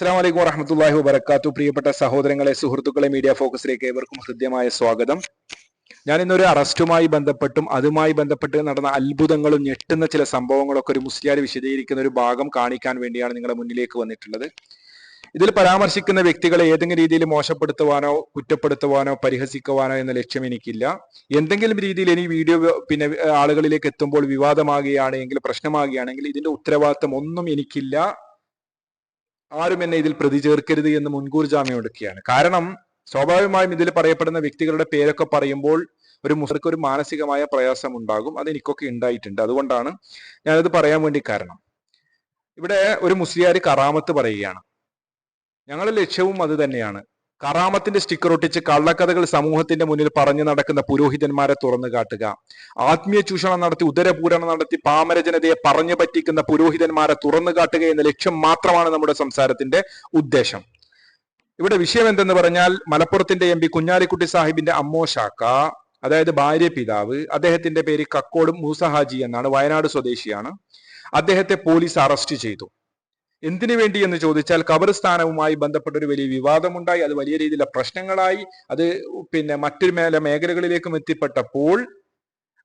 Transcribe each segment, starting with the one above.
അസ്സാം വലൈക്കും വറഹമത്തല്ലാഹി വബർക്കാത്തു പ്രിയപ്പെട്ട സഹോദരങ്ങളെ സുഹൃത്തുക്കളെ മീഡിയ ഫോക്കസിലേക്ക് ഏവർക്കും ഹൃദ്യമായ സ്വാഗതം. ഞാൻ ഇന്നൊരു അറസ്റ്റുമായി ബന്ധപ്പെട്ടും അതുമായി ബന്ധപ്പെട്ട് നടന്ന അത്ഭുതങ്ങളും ഞെട്ടുന്ന ചില സംഭവങ്ങളൊക്കെ ഒരു മുസ്ലിയാർ വിശദീകരിക്കുന്ന ഒരു ഭാഗം കാണിക്കാൻ വേണ്ടിയാണ് നിങ്ങളുടെ മുന്നിലേക്ക് വന്നിട്ടുള്ളത്. ഇതിൽ പരാമർശിക്കുന്ന വ്യക്തികളെ ഏതെങ്കിലും രീതിയിൽ മോശപ്പെടുത്തുവാനോ കുറ്റപ്പെടുത്തുവാനോ പരിഹസിക്കുവാനോ എന്ന ലക്ഷ്യം എനിക്കില്ല. എന്തെങ്കിലും രീതിയിൽ ഇനി വീഡിയോ പിന്നെ ആളുകളിലേക്ക് എത്തുമ്പോൾ വിവാദമാകുകയാണെങ്കിൽ പ്രശ്നമാകുകയാണെങ്കിൽ ഇതിന്റെ ഉത്തരവാദിത്തം ഒന്നും എനിക്കില്ല. ആരും എന്നെ ഇതിൽ പ്രതി ചേർക്കരുത് എന്ന് മുൻകൂർ ജാമ്യം എടുക്കുകയാണ്. കാരണം സ്വാഭാവികമായും ഇതിൽ പറയപ്പെടുന്ന വ്യക്തികളുടെ പേരൊക്കെ പറയുമ്പോൾ ഒരു മുസ്ലിക്ക് ഒരു മാനസികമായ പ്രയാസം ഉണ്ടാകും. അത് എനിക്കൊക്കെ ഉണ്ടായിട്ടുണ്ട്. അതുകൊണ്ടാണ് ഞാനത് പറയാൻ വേണ്ടി കാരണം. ഇവിടെ ഒരു മുസ്ലിയാർ കറാമത്ത് പറയുകയാണ്. ഞങ്ങളുടെ ലക്ഷ്യവും അത് തന്നെയാണ്. കറാമത്തിന്റെ സ്റ്റിക്കർ ഒട്ടിച്ച് കള്ളക്കഥകൾ സമൂഹത്തിന്റെ മുന്നിൽ പറഞ്ഞു നടക്കുന്ന പുരോഹിതന്മാരെ തുറന്നു കാട്ടുക. ആത്മീയ ചൂഷണം നടത്തി ഉദരപൂരണം നടത്തി പാമര ജനതയെ പറഞ്ഞു പറ്റിക്കുന്ന പുരോഹിതന്മാരെ തുറന്നു കാട്ടുക എന്ന ലക്ഷ്യം മാത്രമാണ് നമ്മുടെ സംസാരത്തിന്റെ ഉദ്ദേശം. ഇവിടെ വിഷയം എന്തെന്ന് പറഞ്ഞാൽ മലപ്പുറത്തിന്റെ എം പി കുഞ്ഞാലിക്കുട്ടി സാഹിബിന്റെ അമ്മോ ശാക്ക അതായത് ഭാര്യ പിതാവ് അദ്ദേഹത്തിന്റെ പേര് കക്കോടും മൂസഹാജി എന്നാണ് വയനാട് സ്വദേശിയാണ്. അദ്ദേഹത്തെ പോലീസ് അറസ്റ്റ് ചെയ്തു. എന്തിനു വേണ്ടി എന്ന് ചോദിച്ചാൽ ഖബർസ്ഥാനവുമായി ബന്ധപ്പെട്ട ഒരു വലിയ വിവാദമുണ്ടായി. അത് വലിയ രീതിയിലുള്ള പ്രശ്നങ്ങളായി. അത് പിന്നെ മറ്റൊരു മേല മേഖലകളിലേക്കും എത്തിപ്പെട്ടപ്പോൾ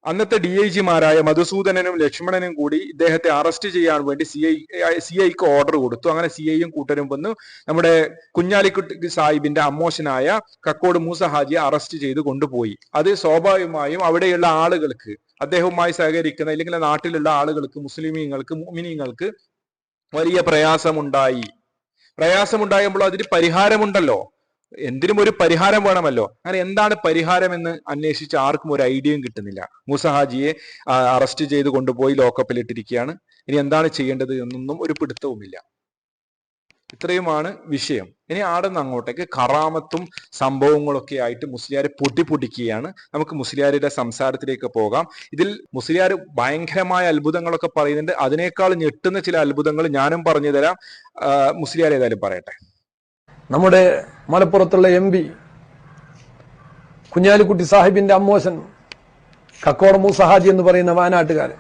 അന്നത്തെ ഡി ഐ ജിമാരായ മധുസൂദനനും ലക്ഷ്മണനും കൂടി ഇദ്ദേഹത്തെ അറസ്റ്റ് ചെയ്യാൻ വേണ്ടി സി ഐ സി ഐക്ക് ഓർഡർ കൊടുത്തു. അങ്ങനെ സി ഐയും കൂട്ടരും വന്നു നമ്മുടെ കുഞ്ഞാലിക്കുട്ടി സാഹിബിന്റെ അമ്മോശനായ കക്കോട് മൂസ ഹാജിയെ അറസ്റ്റ് ചെയ്ത് കൊണ്ടുപോയി. അത് സ്വാഭാവികമായും അവിടെയുള്ള ആളുകൾക്ക് അദ്ദേഹവുമായി സഹകരിക്കുന്ന അല്ലെങ്കിൽ നാട്ടിലുള്ള ആളുകൾക്ക് മുസ്ലിമീങ്ങൾക്ക് മുമിനീങ്ങൾക്ക് വലിയ പ്രയാസമുണ്ടായി. പ്രയാസമുണ്ടായപ്പോൾ അതിന് പരിഹാരമുണ്ടല്ലോ. എന്തിനും ഒരു പരിഹാരം വേണമല്ലോ. അങ്ങനെ എന്താണ് പരിഹാരം എന്ന് അന്വേഷിച്ച് ആർക്കും ഒരു ഐഡിയയും കിട്ടുന്നില്ല. മുസഹാജിയെ അറസ്റ്റ് ചെയ്ത് കൊണ്ടുപോയി ലോക്കപ്പിൽ ഇട്ടിരിക്കുകയാണ് ഇനി എന്താണ് ചെയ്യേണ്ടത് എന്നൊന്നും ഒരു പിടുത്തവുമില്ല. ഇത്രയുമാണ് വിഷയം. ഇനി ആടെ നിന്ന് അങ്ങോട്ടേക്ക്. കറാമത്തും സംഭവങ്ങളൊക്കെ ആയിട്ട് മുസ്ലിയാർ പൊട്ടിപ്പൊട്ടിക്കുകയാണ്. നമുക്ക് മുസ്ലിയാരുടെ സംസാരത്തിലേക്ക് പോകാം. ഇതിൽ മുസ്ലിയാർ ഭയങ്കരമായ അത്ഭുതങ്ങളൊക്കെ പറയുന്നുണ്ട്. അതിനേക്കാൾ ഞെട്ടുന്ന ചില അത്ഭുതങ്ങൾ ഞാനും പറഞ്ഞു തരാം. മുസ്ലിയാർ ഏതായാലും പറയട്ടെ. നമ്മുടെ മലപ്പുറത്തുള്ള എം പി കുഞ്ഞാലിക്കുട്ടി സാഹിബിന്റെ അമ്മോശൻ കക്കോട മൂസഹാജി എന്ന് പറയുന്ന വയനാട്ടുകാരൻ.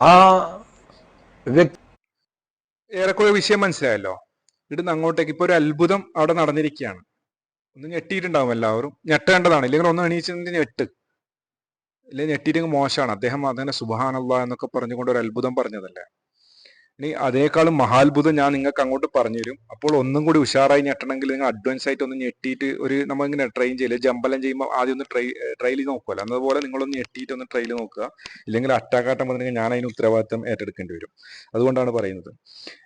ആ വ്യക്തി ഏറെക്കുറെ വിഷയം മനസ്സിലായല്ലോ. ഇവിടുന്ന് അങ്ങോട്ടേക്ക് ഇപ്പൊ ഒരു അത്ഭുതം അവിടെ നടന്നിരിക്കുകയാണ്. ഒന്ന് ഞെട്ടിയിട്ടുണ്ടാവും എല്ലാവരും. ഞെട്ടേണ്ടതാണ്. ഇല്ലെങ്കിൽ ഒന്ന് എണീച്ചിട്ട് ഞെട്ട്. ഇല്ലെങ്കിൽ ഞെട്ടിയിട്ടെങ്കിൽ മോശമാണ്. അദ്ദേഹം അതന്നെ സുബഹാനല്ല എന്നൊക്കെ പറഞ്ഞുകൊണ്ട് ഒരു അത്ഭുതം പറഞ്ഞതല്ലേ? ഇനി അതിനേക്കാളും മഹാത്ഭുതം ഞാൻ നിങ്ങൾക്ക് അങ്ങോട്ട് പറഞ്ഞു തരും അപ്പോൾ ഒന്നും കൂടി ഉഷാറായി ഞെട്ടണമെങ്കിൽ നിങ്ങൾ അഡ്വാൻസ് ആയിട്ട് ഒന്ന് ഞെട്ടിയിട്ട് ഒരു നമ്മൾ ഇങ്ങനെ ട്രെയിൻ ചെയ്യില്ല ജമ്പലം ചെയ്യുമ്പോൾ ആദ്യം ഒന്ന് ട്രൈ ട്രയൽ നോക്കുമല്ലോ അതുപോലെ നിങ്ങളൊന്ന് ഞെട്ടിയിട്ട് ഒന്ന് ട്രയൽ നോക്കുക. ഇല്ലെങ്കിൽ അറ്റാക്കാട്ടം വന്നിട്ടുണ്ടെങ്കിൽ ഞാൻ അതിന് ഉത്തരവാദിത്തം ഏറ്റെടുക്കേണ്ടി വരും. അതുകൊണ്ടാണ് പറയുന്നത്.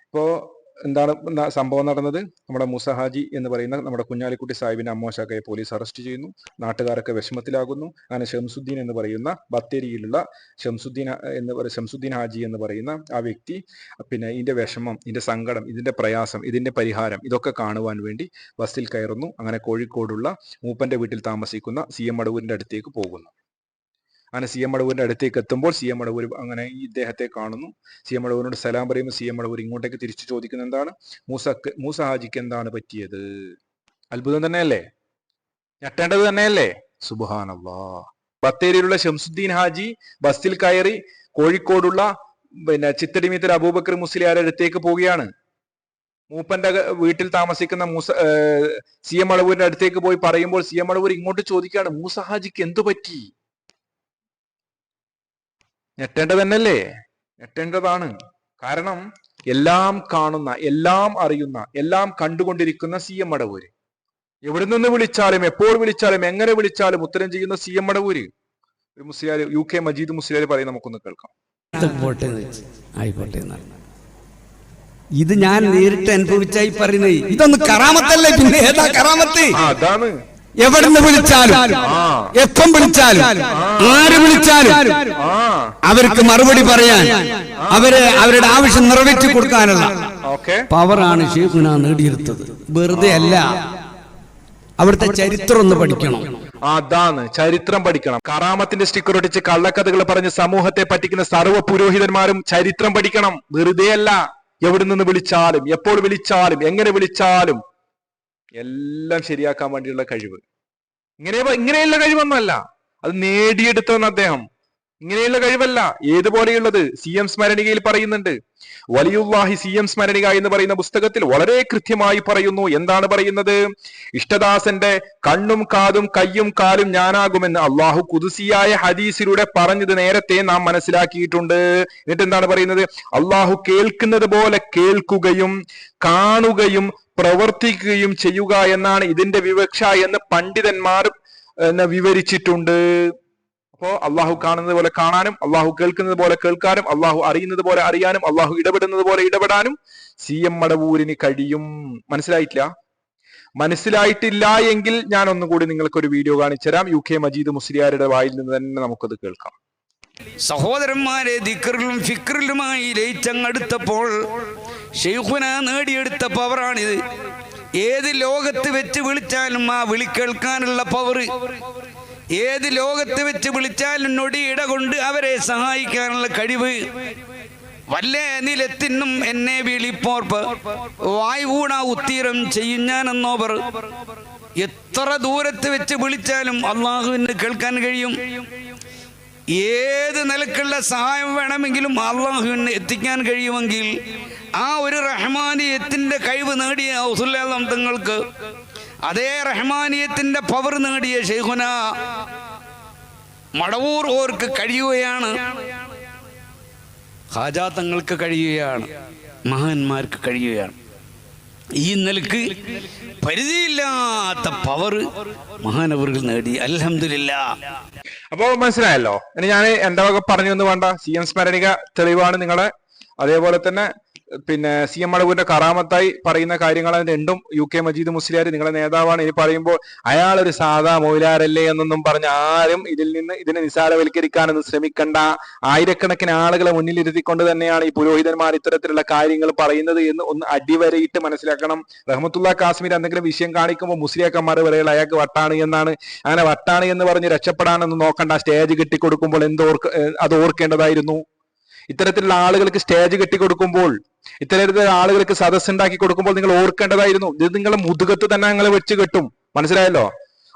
ഇപ്പോ എന്താണ് സംഭവം നടന്നത്? നമ്മുടെ മുസഹാജി എന്ന് പറയുന്ന നമ്മുടെ കുഞ്ഞാലിക്കുട്ടി സാഹിബിന്റെ അമ്മോശാക്കയെ പോലീസ് അറസ്റ്റ് ചെയ്യുന്നു. നാട്ടുകാരൊക്കെ വിഷമത്തിലാകുന്നു. അങ്ങനെ ഷംസുദ്ദീൻ എന്ന് പറയുന്ന ബത്തേരിയിലുള്ള ഷംസുദ്ദീൻ എന്ന് പറയുന്ന ഷംസുദ്ദീൻ ഹാജി എന്ന് പറയുന്ന ആ വ്യക്തി പിന്നെ ഇതിന്റെ വിഷമം ഇതിന്റെ സങ്കടം ഇതിന്റെ പ്രയാസം ഇതിന്റെ പരിഹാരം ഇതൊക്കെ കാണുവാൻ വേണ്ടി ബസ്സിൽ കയറുന്നു. അങ്ങനെ കോഴിക്കോടുള്ള മൂപ്പന്റെ വീട്ടിൽ താമസിക്കുന്ന സി എം അടവൂരിന്റെ അടുത്തേക്ക് പോകുന്നു. അങ്ങനെ സി എം അടവൂരിന്റെ അടുത്തേക്ക് എത്തുമ്പോൾ സി എം അടവൂർ അങ്ങനെ ഇദ്ദേഹത്തെ കാണുന്നു. സി എം അടവൂരിനോട് സലാം പറയുമ്പോൾ സി എം അടവൂർ ഇങ്ങോട്ടേക്ക് തിരിച്ചു ചോദിക്കുന്നത് എന്താണ്? മൂസക്ക് മൂസ ഹാജിക്ക് എന്താണ് പറ്റിയത്? അത്ഭുതം തന്നെയല്ലേ? ഞെട്ടേണ്ടത് തന്നെയല്ലേ? സുബാനല്ലാ ബത്തേരിയിലുള്ള ഷംസുദ്ദീൻ ഹാജി ബസ്സിൽ കയറി കോഴിക്കോടുള്ള പിന്നെ ചിത്തടിമീത്തൽ അബൂബക്കർ മുസ്ലിയാരുടെ അടുത്തേക്ക് പോവുകയാണ്. മൂപ്പന്റെ വീട്ടിൽ താമസിക്കുന്ന മൂസ സി എം അളവൂരിന്റെ അടുത്തേക്ക് പോയി പറയുമ്പോൾ സി എം അളവൂർ ഇങ്ങോട്ട് ചോദിക്കുകയാണ് മൂസഹാജിക്ക് എന്തു പറ്റി? ഞെട്ടേണ്ടത് തന്നെയല്ലേ ഞെട്ടേണ്ടതാണ്. കാരണം എല്ലാം കാണുന്ന എല്ലാം അറിയുന്ന എല്ലാം കണ്ടുകൊണ്ടിരിക്കുന്ന സി എം മടവൂര് എവിടെ നിന്ന് വിളിച്ചാലും എപ്പോൾ വിളിച്ചാലും എങ്ങനെ വിളിച്ചാലും ഉത്തരം ചെയ്യുന്ന സി എം മടവൂര് ഒരു മുസ്ലിയാർ യു കെ മജീദ് മുസ്ലിയാർ പറയും നമുക്കൊന്ന് കേൾക്കാം. ഇത് പോട്ടെ ആയിക്കോട്ടെ ഇത് ഞാൻ നേരിട്ട് അനുഭവിച്ചായി പറയുന്നത് ഇതൊന്ന് കറാമത്തല്ലേ? പിന്നെ ഏതാ കറാമത്ത്? അതാണ്. എവിടെ നിന്ന് വിളിച്ചാലും എപ്പം വിളിച്ചാലും ആര് വിളിച്ചാലും അവർക്ക് മറുപടി പറയാൻ അവരെ അവരുടെ ആവശ്യം നിറവേറ്റി കൊടുക്കാനുള്ള പവറാണ് ഷെയ്ഖുന നേടിയെടുത്തത്. വെറുതെ അല്ല അവിടുത്തെ ചരിത്രം ഒന്ന് പഠിക്കണം. അതാണ് ചരിത്രം പഠിക്കണം. കറാമത്തിന്റെ സ്റ്റിക്കർ ഒട്ടിച്ച് കള്ളക്കഥകൾ പറഞ്ഞ് സമൂഹത്തെ പറ്റിക്കുന്ന സർവ പുരോഹിതന്മാരും ചരിത്രം പഠിക്കണം. വെറുതെ അല്ല എവിടെ നിന്ന് വിളിച്ചാലും എപ്പോൾ വിളിച്ചാലും എങ്ങനെ വിളിച്ചാലും എല്ലാം ശരിയാക്കാൻ വേണ്ടിയുള്ള കഴിവ്. ഇങ്ങനെ ഇങ്ങനെയുള്ള കഴിവൊന്നുമല്ല. അത് നേടിയെടുത്തവൻ അദ്ദേഹം. ഇങ്ങനെയുള്ള കഴിവല്ല. ഏതുപോലെയുള്ളത്? സി എം സ്മരണികയിൽ പറയുന്നുണ്ട്. വലിയുല്ലാഹി സി എം സ്മരണിക എന്ന് പറയുന്ന പുസ്തകത്തിൽ വളരെ കൃത്യമായി പറയുന്നു. എന്താണ് പറയുന്നത്? ഇഷ്ടദാസന്റെ കണ്ണും കാതും കയ്യും കാലും ഞാനാകുമെന്ന് അള്ളാഹു കുതുസിയായ ഹദീസിലൂടെ പറഞ്ഞത് നേരത്തെ നാം മനസ്സിലാക്കിയിട്ടുണ്ട്. എന്നിട്ട് എന്താണ് പറയുന്നത്? അള്ളാഹു കേൾക്കുന്നത് പോലെ കേൾക്കുകയും കാണുകയും പ്രവർത്തിക്കുകയും ചെയ്യുക എന്നാണ് ഇതിന്റെ വിവക്ഷ എന്ന് പണ്ഡിതന്മാർ എന്നെ വിവരിച്ചിട്ടുണ്ട്. അപ്പോ അള്ളാഹു കാണുന്നത് പോലെ കാണാനും അള്ളാഹു കേൾക്കുന്നത് പോലെ കേൾക്കാനും അള്ളാഹു അറിയുന്നത് പോലെ അറിയാനും അള്ളാഹു ഇടപെടുന്നത് പോലെ ഇടപെടാനും സി എം മടവൂരിന് കഴിയും. മനസ്സിലായിട്ടില്ല? മനസ്സിലായിട്ടില്ല എങ്കിൽ ഞാൻ ഒന്നുകൂടി നിങ്ങൾക്ക് ഒരു വീഡിയോ കാണിച്ചുതരാം. യു കെ മജീദ് മുസ്ലിയാരുടെ വായിൽ നിന്ന് തന്നെ നമുക്കത് കേൾക്കാം. സഹോദരന്മാരെ ദിക്കറിലും ഫിക്റിലുമായി ലയിച്ചങ്ങടുത്തപ്പോൾ ഷെയ്ഖുന നേടിയെടുത്ത പവറാണിത്. ഏത് ലോകത്ത് വെച്ച് വിളിച്ചാലും ആ വിളി കേൾക്കാനുള്ള പവർ ഏത് ലോകത്ത് വെച്ച് വിളിച്ചാലും നൊടിയിട കൊണ്ട് അവരെ സഹായിക്കാനുള്ള കഴിവ്. വല്ല നിലത്തിനും എന്നെ വിളിപ്പോർപ്പ്. വായുകൂടാ ഉത്തീരം ചെയ്യും ഞാനെന്നോവർ. എത്ര ദൂരത്ത് വെച്ച് വിളിച്ചാലും അള്ളാഹുവിന് കേൾക്കാൻ കഴിയും. ഏത് നിലക്കുള്ള സഹായം വേണമെങ്കിലും അള്ളാഹുവിന് എത്തിക്കാൻ കഴിയുമെങ്കിൽ ആ ഒരു റഹ്മാനിയത്തിന്റെ കഴിവ് നേടിയ ഔസുല്ലാം തങ്ങൾക്ക് അതേ റഹ്മാനിയത്തിന്റെ പവർ നേടിയ ഷെയ്ഖുന മടവൂർ ഓർക്ക് കഴിയുകയാണ്. ഹാജാ തങ്ങൾക്ക് കഴിയുകയാണ്. മഹാന്മാർക്ക് കഴിയുകയാണ്. ഈ നിലയ്ക്ക് പരിധിയില്ലാത്ത പവർ മഹാനവറുകൾ നേടി. അലഹമില്ല അപ്പോ മനസ്സിലായല്ലോ? ഇനി ഞാൻ എന്താ പറഞ്ഞു എന്ന് വേണ്ട? സി എം സ്മരണിക തെളിവാണ് നിങ്ങളെ. അതേപോലെ തന്നെ പിന്നെ സി എം അളവൂരിന്റെ കറാമത്തായി പറയുന്ന കാര്യങ്ങൾ രണ്ടും യു കെ മജീദ് മുസ്ലിയാർ നിങ്ങളെ നേതാവാണ്. ഇനി പറയുമ്പോൾ അയാൾ ഒരു സാധാ മൊയിലാരല്ലേ എന്നൊന്നും പറഞ്ഞ് ആരും ഇതിൽ നിന്ന് ഇതിനെ നിസാരവൽക്കരിക്കാനൊന്നും ശ്രമിക്കണ്ട. ആയിരക്കണക്കിന് ആളുകളെ മുന്നിലിരുത്തിക്കൊണ്ട് തന്നെയാണ് ഈ പുരോഹിതന്മാർ ഇത്തരത്തിലുള്ള കാര്യങ്ങൾ പറയുന്നത് എന്ന് ഒന്ന് അടിവരയിട്ട് മനസ്സിലാക്കണം. റഹ്മത്തുള്ള കാശ്മീർ എന്തെങ്കിലും വിഷയം കാണിക്കുമ്പോൾ മുസ്ലിയാക്കന്മാർ പറയുക അയാൾക്ക് വട്ടാണ് എന്നാണ്. അങ്ങനെ വട്ടാണ് എന്ന് പറഞ്ഞ് രക്ഷപ്പെടാനൊന്നും നോക്കണ്ട. സ്റ്റേജ് കെട്ടിക്കൊടുക്കുമ്പോൾ എന്തോർക്ക് അത് ഓർക്കേണ്ടതായിരുന്നു. ഇത്തരത്തിലുള്ള ആളുകൾക്ക് സ്റ്റേജ് കെട്ടിക്കൊടുക്കുമ്പോൾ ഇത്തരത്തിലുള്ള ആളുകൾക്ക് സദസ്സുണ്ടാക്കി കൊടുക്കുമ്പോൾ നിങ്ങൾ ഓർക്കേണ്ടതായിരുന്നു ഇത് നിങ്ങളുടെ മുതുകത്ത് തന്നെ നിങ്ങൾ വെച്ച് കെട്ടും. മനസ്സിലായല്ലോ?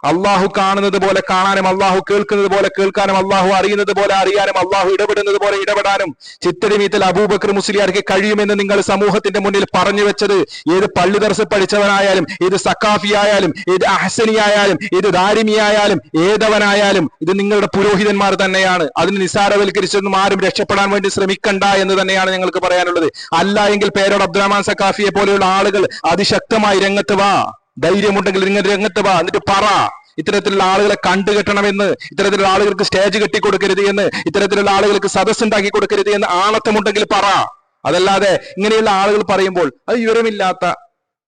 അള്ളാഹു കാണുന്നത് പോലെ കാണാനും അള്ളാഹു കേൾക്കുന്നത് പോലെ കേൾക്കാനും അള്ളാഹു അറിയുന്നത് പോലെ അറിയാനും അള്ളാഹു ഇടപെടുന്നത് പോലെ ഇടപെടാനും ചിത്തരിമീത്തൽ അബൂബക്കർ മുസ്ലിയാർക്ക് കഴിയുമെന്ന് നിങ്ങൾ സമൂഹത്തിന്റെ മുന്നിൽ പറഞ്ഞു വെച്ചത്. ഏത് പള്ളി ദർശ പഠിച്ചവനായാലും ഏത് സക്കാഫി ആയാലും ഏത് അഹസനി ആയാലും ഏത് ദാരിമി ആയാലും ഏതവനായാലും ഇത് നിങ്ങളുടെ പുരോഹിതന്മാർ തന്നെയാണ്. അതിന് നിസാരവൽക്കരിച്ചൊന്നും ആരും രക്ഷപ്പെടാൻ വേണ്ടി ശ്രമിക്കണ്ട എന്ന് തന്നെയാണ് ഞങ്ങൾക്ക് പറയാനുള്ളത്. അല്ല എങ്കിൽ പേരോട് അബ്ദുറഹ്മാൻ സക്കാഫിയെ പോലെയുള്ള ആളുകൾ അതിശക്തമായി രംഗത്ത് വാ. ധൈര്യമുണ്ടെങ്കിൽ ഇങ്ങനെ രംഗത്ത് വാ എന്നിട്ട് പറ ഇത്തരത്തിലുള്ള ആളുകളെ കണ്ടുകെട്ടണമെന്ന് ഇത്തരത്തിലുള്ള ആളുകൾക്ക് സ്റ്റേജ് കെട്ടിക്കൊടുക്കരുത് എന്ന് ഇത്തരത്തിലുള്ള ആളുകൾക്ക് സദസ് ഉണ്ടാക്കി കൊടുക്കരുത് എന്ന് ആണത്തമുണ്ടെങ്കിൽ പറ. അതല്ലാതെ ഇങ്ങനെയുള്ള ആളുകൾ പറയുമ്പോൾ അത് വിവരമില്ലാത്ത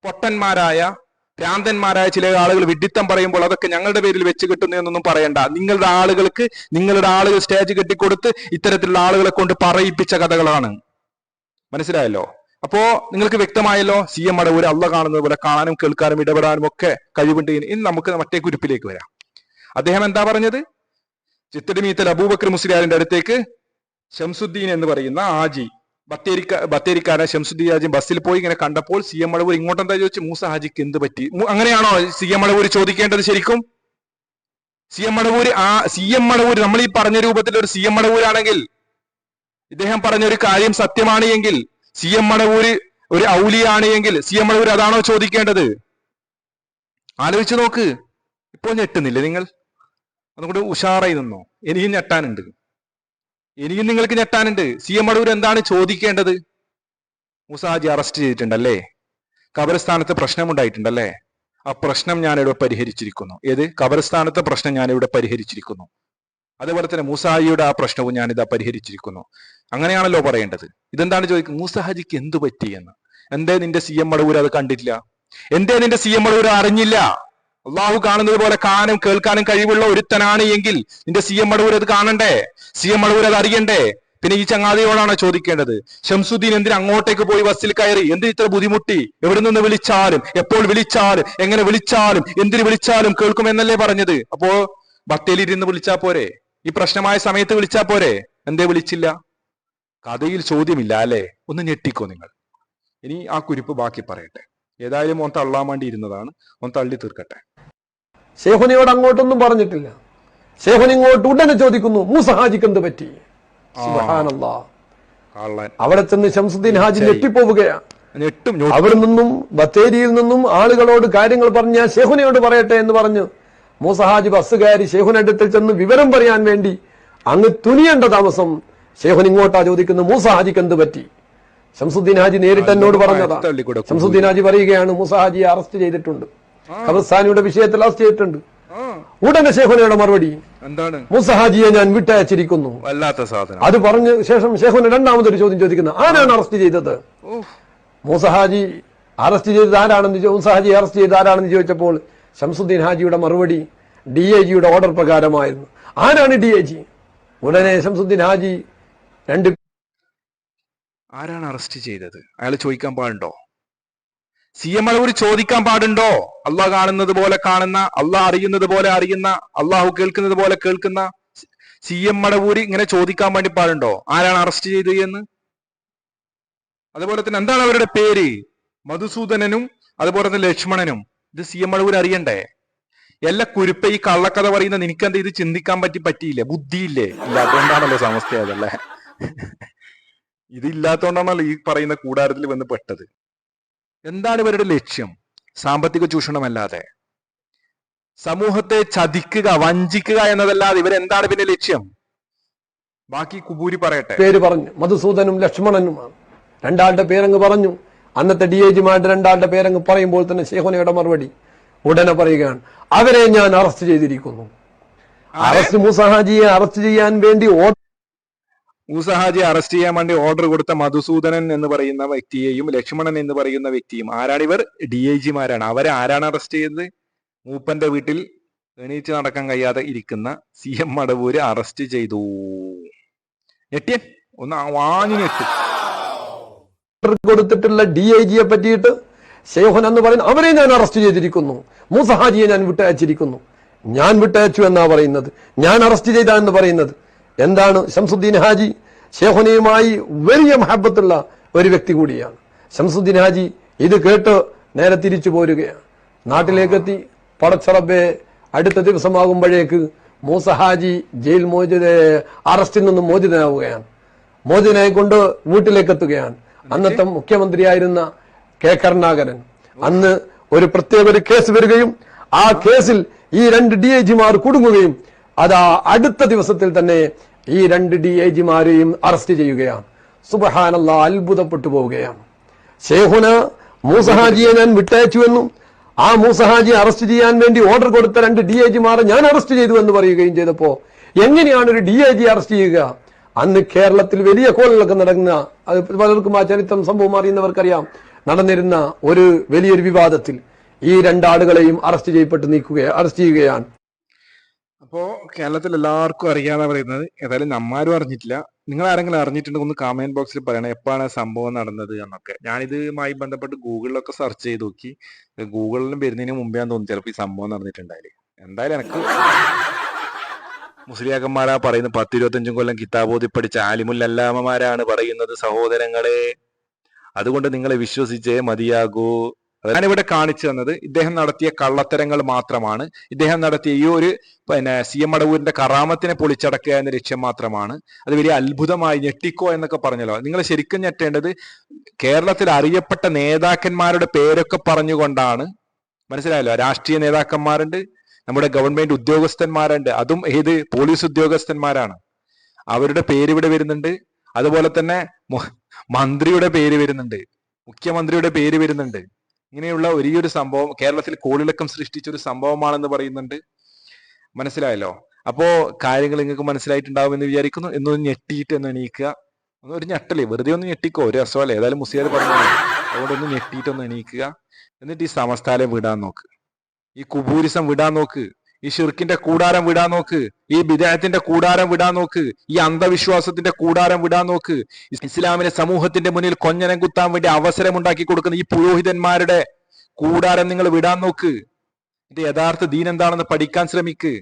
പൊട്ടന്മാരായ ഭ്രാന്തന്മാരായ ചില ആളുകൾ വിഡിത്തം പറയുമ്പോൾ അതൊക്കെ ഞങ്ങളുടെ പേരിൽ വെച്ച് കിട്ടുന്നു എന്നൊന്നും പറയണ്ട. നിങ്ങളുടെ ആളുകൾക്ക് നിങ്ങളുടെ ആളുകൾ സ്റ്റേജ് കെട്ടിക്കൊടുത്ത് ഇത്തരത്തിലുള്ള ആളുകളെ കൊണ്ട് പറയിപ്പിച്ച കഥകളാണ്. മനസ്സിലായല്ലോ? അപ്പോ നിങ്ങൾക്ക് വ്യക്തമായല്ലോ സി എം അടവൂര് അള്ള കാണുന്നത് പോലെ കാണാനും കേൾക്കാനും ഇടപെടാനും ഒക്കെ കഴിവുണ്ട്. ഇനി നമുക്ക് മറ്റേ കുരിപ്പിലേക്ക് വരാം. അദ്ദേഹം എന്താ പറഞ്ഞത്? ചിത്തടിമീത്തൽ അബൂബക്കർ മുസ്ലിയാരിന്റെ അടുത്തേക്ക് ഷംസുദ്ദീൻ എന്ന് പറയുന്ന ആജി ബത്തേരിക്ക ബത്തേരിക്കാരൻ ഷംസുദ്ദീൻ ആജി ബസ്സിൽ പോയി ഇങ്ങനെ കണ്ടപ്പോൾ സി എം ഇങ്ങോട്ട് എന്താ ചോദിച്ചു? മൂസ ഹാജിക്ക് എന്ത് പറ്റി? അങ്ങനെയാണോ സി എം മടവൂർ ചോദിക്കേണ്ടത് ശരിക്കും? സി എം അടവൂര് ആ സി എം അടവൂര് നമ്മൾ ഈ പറഞ്ഞ രൂപത്തിൽ ഒരു സി എം അടവൂരാണെങ്കിൽ ഇദ്ദേഹം പറഞ്ഞ ഒരു കാര്യം സത്യമാണ് എങ്കിൽ സി എം മടവൂര് ഒരു ഔലിയാണ് എങ്കിൽ സി എം മടവൂര് അതാണോ ചോദിക്കേണ്ടത്? ആലോചിച്ച് നോക്ക്. ഇപ്പോൾ ഞെട്ടുന്നില്ലേ നിങ്ങൾ? അതുകൊണ്ട് ഉഷാറായി നിന്നോ. എനിക്കും ഞെട്ടാനുണ്ട്. എനിക്കും നിങ്ങൾക്ക് ഞെട്ടാനുണ്ട്. സി എം മടവൂർ എന്താണ് ചോദിക്കേണ്ടത്? മുസാജി അറസ്റ്റ് ചെയ്തിട്ടുണ്ടല്ലേ? കബരസ്ഥാനത്ത് പ്രശ്നമുണ്ടായിട്ടുണ്ടല്ലേ? ആ പ്രശ്നം ഞാനിവിടെ പരിഹരിച്ചിരിക്കുന്നു. ഏത്? കബരസ്ഥാനത്തെ പ്രശ്നം ഞാനിവിടെ പരിഹരിച്ചിരിക്കുന്നു. അതുപോലെ തന്നെ മൂസായിയുടെ ആ പ്രശ്നവും ഞാനിതാ പരിഹരിച്ചിരിക്കുന്നു. അങ്ങനെയാണല്ലോ പറയേണ്ടത്. ഇതെന്താണ് ചോദിക്കുന്നത് മൂസഹജിക്ക് എന്തു പറ്റി എന്ന്. എന്തേ നിന്റെ സി എം മടവൂർ അത് കണ്ടില്ല? എന്തേ നിന്റെ സി എം മടവൂർ അറിഞ്ഞില്ല? അള്ളാഹു കാണുന്നത് പോലെ കാണാനും കേൾക്കാനും കഴിവുള്ള ഒരുത്തനാണ് എങ്കിൽ നിന്റെ സി എം മടവൂർ അത് കാണണ്ടേ? സി എം മടവൂർ അത് അറിയണ്ടേ? പിന്നെ ഈ ചങ്ങാതിയോടാണ് ചോദിക്കേണ്ടത്. ഷംസുദ്ദീൻ എന്തിന് അങ്ങോട്ടേക്ക് പോയി ബസ്സിൽ കയറി? എന്തിന് ഇത്ര ബുദ്ധിമുട്ടി? എവിടെ നിന്ന് വിളിച്ചാലും എപ്പോൾ വിളിച്ചാലും എങ്ങനെ വിളിച്ചാലും എന്തിന് വിളിച്ചാലും കേൾക്കുമെന്നല്ലേ പറഞ്ഞത്. അപ്പോ ബത്തേലിരുന്ന് വിളിച്ചാ പോരെ? ഈ പ്രശ്നമായ സമയത്ത് വിളിച്ചാ പോരെ? എന്തേ വിളിച്ചില്ല? കഥയിൽ ചോദ്യമില്ല അല്ലേ? ഒന്ന് ഞെട്ടിക്കോ നിങ്ങൾ. ഇനി ആ കുരിപ്പ് ബാക്കി പറയട്ടെ. ഏതായാലും ഓൻ തള്ളാൻ വേണ്ടി ഇരുന്നതാണ്. ഓൻ തള്ളി തീർക്കട്ടെ. ഷെയ്ഖുനയോട് അങ്ങോട്ടൊന്നും പറഞ്ഞിട്ടില്ല. ശേഖൻ ഇങ്ങോട്ട് ഉടനെ ചോദിക്കുന്നു മൂസഹാജിക്ക് എന്ത് പറ്റി? അവിടെ ചെന്ന് ശംസുദ്ദീൻ ഹാജി ഞെട്ടിപ്പോവുകയാണ് ഞെട്ടും ഞൊട്ടും. അവിടെ നിന്നും ബത്തേരിയിൽ നിന്നും ആളുകളോട് കാര്യങ്ങൾ പറഞ്ഞ ഷെഹുനയോട് പറയട്ടെ എന്ന് പറഞ്ഞു മൂസഹാജി ബസ് കയറി ഷെഹുനടുത്തിൽ ചെന്ന് വിവരം പറയാൻ വേണ്ടി അങ്ങ് തുനിയേണ്ട താമസം ഷെഹുൻ ഇങ്ങോട്ടാ ചോദിക്കുന്നു മൂസ ഹാജിക്ക് എന്ത് പറ്റി? ശംസുദ്ദീൻ ഹാജി നേരിട്ട് എന്നോട് പറഞ്ഞതാ. ശംസുദ്ദീൻ ഹാജി പറയുകയാണ് മൂസ ഹാജിയെ അറസ്റ്റ് ചെയ്തിട്ടുണ്ട്. ഖബർസ്ഥാനിയുടെ വിഷയത്തിൽ അറസ്റ്റ് ചെയ്തിട്ടുണ്ട്. ഉടനെ ഷെഹുനയുടെ മറുപടി എന്താണ്? മൂസ ഹാജിയെ ഞാൻ വിട്ടയച്ചിരിക്കുന്നു. വല്ലാത്ത സാധനം. അത് പറഞ്ഞ ശേഷം ഷെഹുന രണ്ടാമതൊരു ചോദ്യം ചോദിക്കുന്നു ആരാണ് അറസ്റ്റ് ചെയ്തത്? മൂസഹാജി മൂസ ഹാജി അറസ്റ്റ് ചെയ്തത് ആരാണെന്ന് ചോ- മൂസ ഹാജി അറസ്റ്റ് ചെയ്ത് ആരാണെന്ന് ചോദിച്ചപ്പോൾ ശംസുദ്ദീൻ ഹാജിയുടെ മറുപടി ഡി ഐ ജിയുടെ ഓർഡർ പ്രകാരമായിരുന്നു. ആരാണ് ഡി ഐ ജി ഉടനെ ശംസുദ്ദീൻ ഹാജി രണ്ട് ആരാണ് അറസ്റ്റ് ചെയ്തത്? അയാൾ ചോദിക്കാൻ പാടുണ്ടോ? സി എം അളവൂർ ചോദിക്കാൻ പാടുണ്ടോ? അള്ളാഹ് കാണുന്നത് പോലെ കാണുന്ന അള്ളാഹ് അറിയുന്നത് പോലെ അറിയുന്ന അള്ളാഹു കേൾക്കുന്നത് പോലെ കേൾക്കുന്ന സി എം മടവൂരി ഇങ്ങനെ ചോദിക്കാൻ വേണ്ടി പാടുണ്ടോ? ആരാണ് അറസ്റ്റ് ചെയ്തത് എന്ന്? അതുപോലെ തന്നെ എന്താണ് അവരുടെ പേര്? മധുസൂദനനും അതുപോലെ തന്നെ ലക്ഷ്മണനും. ഇത് സി എം മടവൂർ അറിയണ്ടേ? എല്ലാ കുരുപ്പ ഈ കള്ളക്കഥ പറയുന്ന നിനക്കെന്താ ഇത് ചിന്തിക്കാൻ പറ്റി പറ്റിയില്ലേ? ബുദ്ധിയില്ലേ? ഇല്ല അതുകൊണ്ടാണല്ലോ സമസ്തയായതല്ലേ ഇതില്ലാത്തോണ്ടാണല്ലോ ഈ പറയുന്ന കൂടാരത്തിൽ വന്ന് പെട്ടത്. എന്താണ് ഇവരുടെ ലക്ഷ്യം? സാമ്പത്തിക ചൂഷണമല്ലാതെ. സമൂഹത്തെ ചതിക്കുക വഞ്ചിക്കുക എന്നതല്ലാതെ ഇവരെന്താണ് പിന്നെ ലക്ഷ്യം? ബാക്കി കുബൂരി പറയട്ടെ. പേര് പറഞ്ഞു. മധുസൂദനും ലക്ഷ്മണനുമാണ് രണ്ടാളുടെ പേരങ്ങ് പറഞ്ഞു. അന്നത്തെ ഡി ഐ ജിമാരുടെ രണ്ടാളുടെ പേരങ്ങ് പറയുമ്പോൾ തന്നെ ശേഖനയുടെ മറുപടി ഉടനെ പറയുകയാണ്. അവരെ ഞാൻ അറസ്റ്റ് ചെയ്തിരിക്കുന്നു. അറസ്റ്റ് മുസഹാജിയെ അറസ്റ്റ് ചെയ്യാൻ വേണ്ടി മൂസഹാജി അറസ്റ്റ് ചെയ്യാൻ വേണ്ടി ഓർഡർ കൊടുത്ത മധുസൂദനൻ എന്ന് പറയുന്ന വ്യക്തിയെയും ലക്ഷ്മണൻ എന്ന് പറയുന്ന വ്യക്തിയും ആരാണിവർ? ഡി ഐ ജിമാരാണ് അവരെ ആരാണ് അറസ്റ്റ് ചെയ്യുന്നത് മൂപ്പന്റെ വീട്ടിൽ എണീച്ച് നടക്കാൻ കഴിയാതെ ഇരിക്കുന്ന സി എം മടവൂര് അറസ്റ്റ് ചെയ്തു. ഞെട്ടിയൻ ഒന്ന് വാങ്ങി ഞെട്ടി. കൊടുത്തിട്ടുള്ള ഡി ഐ ജിയെ പറ്റിയിട്ട് ശേഖൻ എന്ന് പറയുന്ന അവരെ ഞാൻ അറസ്റ്റ് ചെയ്തിരിക്കുന്നു. മൂസഹാജിയെ ഞാൻ വിട്ടയച്ചിരിക്കുന്നു. ഞാൻ വിട്ടയച്ചു എന്നാ പറയുന്നത്? ഞാൻ അറസ്റ്റ് ചെയ്താ എന്ന് പറയുന്നത്? എന്താണ്? ശംസുദ്ദീൻ ഹാജി ഷേഹുനയുമായി വലിയ മഹബത്തുള്ള ഒരു വ്യക്തി കൂടിയാണ്. ശംസുദ്ദീൻ ഹാജി ഇത് കേട്ട് നേരെ തിരിച്ചു പോരുകയാണ്. നാട്ടിലേക്കെത്തി പടച്ചറബെ അടുത്ത ദിവസമാകുമ്പോഴേക്ക് മൂസ ഹാജി ജയിൽ മോചിത അറസ്റ്റിൽ നിന്നും മോചിതനാവുകയാണ്. മോചിതനായി കൊണ്ട് വീട്ടിലേക്കെത്തുകയാണ്. അന്നത്തെ മുഖ്യമന്ത്രിയായിരുന്ന കെ കരുണാകരൻ. അന്ന് ഒരു പ്രത്യേക ഒരു കേസ് വരികയും ആ കേസിൽ ഈ രണ്ട് ഡി ഐ ജിമാർ കുടുങ്ങുകയും അതാ അടുത്ത ദിവസത്തിൽ തന്നെ ഈ രണ്ട് ഡി ഐ ജിമാരെയും അറസ്റ്റ് ചെയ്യുകയാണ്. സുബഹാനല്ല അത്ഭുതപ്പെട്ടു പോവുകയാണ്. ഷേഹുന മൂസഹാജിയെ ഞാൻ വിട്ടയച്ചുവെന്നും ആ മൂസഹാജി അറസ്റ്റ് ചെയ്യാൻ വേണ്ടി ഓർഡർ കൊടുത്ത രണ്ട് ഡി ഐ ജിമാരെ ഞാൻ അറസ്റ്റ് ചെയ്തു എന്ന് പറയുകയും ചെയ്തപ്പോ എങ്ങനെയാണ് ഒരു ഡി ഐ ജി അറസ്റ്റ് ചെയ്യുക? അന്ന് കേരളത്തിൽ വലിയ കോളിലൊക്കെ നടക്കുന്ന അത് പലർക്കും ആ ചരിത്രം സംഭവം അറിയുന്നവർക്കറിയാം നടന്നിരുന്ന ഒരു വലിയൊരു വിവാദത്തിൽ ഈ രണ്ടാളുകളെയും അറസ്റ്റ് ചെയ്യപ്പെട്ട് നീക്കുക അറസ്റ്റ് ചെയ്യുകയാണ്. അപ്പോ കേരളത്തിൽ എല്ലാവർക്കും അറിയാതെ പറയുന്നത്. ഏതായാലും നമ്മാരും അറിഞ്ഞിട്ടില്ല. നിങ്ങൾ ആരെങ്കിലും അറിഞ്ഞിട്ടുണ്ടെങ്കിൽ ഒന്ന് കമന്റ് ബോക്സിൽ പറയണം എപ്പോഴാണ് സംഭവം നടന്നത് എന്നൊക്കെ. ഞാനിതുമായി ബന്ധപ്പെട്ട് ഗൂഗിളിലൊക്കെ സെർച്ച് ചെയ്ത് നോക്കി. ഗൂഗിളിലും വരുന്നതിന് മുമ്പേ തോന്നി ചിലപ്പോൾ ഈ സംഭവം നടന്നിട്ടുണ്ടായില്ലേ. എന്തായാലും എനിക്ക് മുസ്ലിയാക്കന്മാരാ പറയുന്നത് പത്ത് ഇരുപത്തഞ്ചും കൊല്ലം കിതാബോധി പഠിച്ച ആലിമുല്ലല്ലാമമാരാണ് പറയുന്നത് സഹോദരങ്ങളെ. അതുകൊണ്ട് നിങ്ങളെ വിശ്വസിച്ചേ മതിയാകൂ. ഞാനിവിടെ കാണിച്ചു തന്നത് ഇദ്ദേഹം നടത്തിയ കള്ളത്തരങ്ങൾ മാത്രമാണ്. ഇദ്ദേഹം നടത്തിയ ഈ ഒരു പിന്നെ സി എം അടവൂരിന്റെ കറാമത്തിനെ പൊളിച്ചടക്കുക എന്ന ലക്ഷ്യം മാത്രമാണ്. അത് വലിയ അത്ഭുതമായി ഞെട്ടിക്കോ എന്നൊക്കെ പറഞ്ഞല്ലോ. നിങ്ങൾ ശരിക്കും ഞെട്ടേണ്ടത് കേരളത്തിൽ അറിയപ്പെട്ട നേതാക്കന്മാരുടെ പേരൊക്കെ പറഞ്ഞുകൊണ്ടാണ്. മനസ്സിലായല്ലോ? രാഷ്ട്രീയ നേതാക്കന്മാരുണ്ട് നമ്മുടെ ഗവൺമെന്റ് ഉദ്യോഗസ്ഥന്മാരുണ്ട് അതും ഏത് പോലീസ് ഉദ്യോഗസ്ഥന്മാരാണ്. അവരുടെ പേര് ഇവിടെ വരുന്നുണ്ട്. അതുപോലെ തന്നെ മന്ത്രിയുടെ പേര് വരുന്നുണ്ട്. മുഖ്യമന്ത്രിയുടെ പേര് വരുന്നുണ്ട്. ഇങ്ങനെയുള്ള ഒരേയൊരു സംഭവം കേരളത്തിൽ കോളിളക്കം സൃഷ്ടിച്ച ഒരു സംഭവമാണെന്ന് പറയുന്നുണ്ട്. മനസ്സിലായല്ലോ? അപ്പോ കാര്യങ്ങൾ നിങ്ങൾക്ക് മനസ്സിലായിട്ടുണ്ടാവും എന്ന് വിചാരിക്കുന്നു. എന്നൊന്ന് ഞെട്ടിയിട്ട് എന്ന് എണീക്കുക. ഒരു ഞെട്ടല്ലേ വെറുതെ ഒന്ന് ഞെട്ടിക്കോ. ഒരു രസമല്ലേ? ഏതായാലും മുസ്ലിയാർ പറഞ്ഞു അതുകൊണ്ട് ഒന്ന് ഞെട്ടിയിട്ടൊന്ന് എണീക്കുക. എന്നിട്ട് ഈ സമസ്താലയം വിടാൻ നോക്ക്. ഈ കുബൂരിസം വിടാൻ നോക്ക്. ഈ ഷിർക്കിന്റെ കൂടാരം വിടാൻ നോക്ക്. ഈ വിദേഹത്തിന്റെ കൂടാരം വിടാൻ നോക്ക്. ഈ അന്ധവിശ്വാസത്തിന്റെ കൂടാരം വിടാൻ നോക്ക്. ഇസ്ലാമിനെ സമൂഹത്തിന്റെ മുന്നിൽ കൊഞ്ഞനം കുത്താൻ വേണ്ടി അവസരം ഉണ്ടാക്കി കൊടുക്കുന്ന ഈ പുരോഹിതന്മാരുടെ കൂടാരം നിങ്ങൾ വിടാൻ നോക്ക്. ഇത് യഥാർത്ഥ ദീൻ എന്താണെന്ന് പഠിക്കാൻ ശ്രമിക്ക്.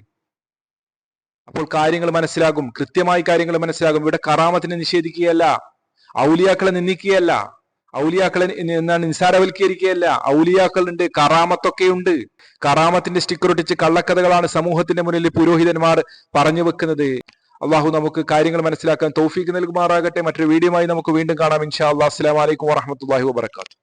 അപ്പോൾ കാര്യങ്ങൾ മനസ്സിലാകും. കൃത്യമായി കാര്യങ്ങൾ മനസ്സിലാകും. ഇവിടെ കറാമത്തിനെ നിഷേധിക്കുകയല്ല. ഔലിയാക്കളെ നിന്ദിക്കുകയല്ല. ഔലിയാക്കളെ എന്നാണ് നിസ്സാരവൽക്കരിക്കുകയല്ല. ഔലിയാക്കളുണ്ട് കറാമത്തൊക്കെ ഉണ്ട് കറാമത്തിന്റെ സ്റ്റിക്കർ ഒട്ടിച്ച് കള്ളക്കഥകളാണ് സമൂഹത്തിന്റെ മുന്നിൽ പുരോഹിതന്മാർ പറഞ്ഞു വെക്കുന്നത്. അള്ളാഹു നമുക്ക് കാര്യങ്ങൾ മനസ്സിലാക്കാൻ തൗഫീക്ക് നൽകുമാറാകട്ടെ. മറ്റൊരു വീഡിയോയുമായി നമുക്ക് വീണ്ടും കാണാം. ഇൻഷാ അള്ളാഹ്. അസ്സലാമു അലൈക്കും വറഹ്മത്തുള്ളാഹി വബറകാതുഹു.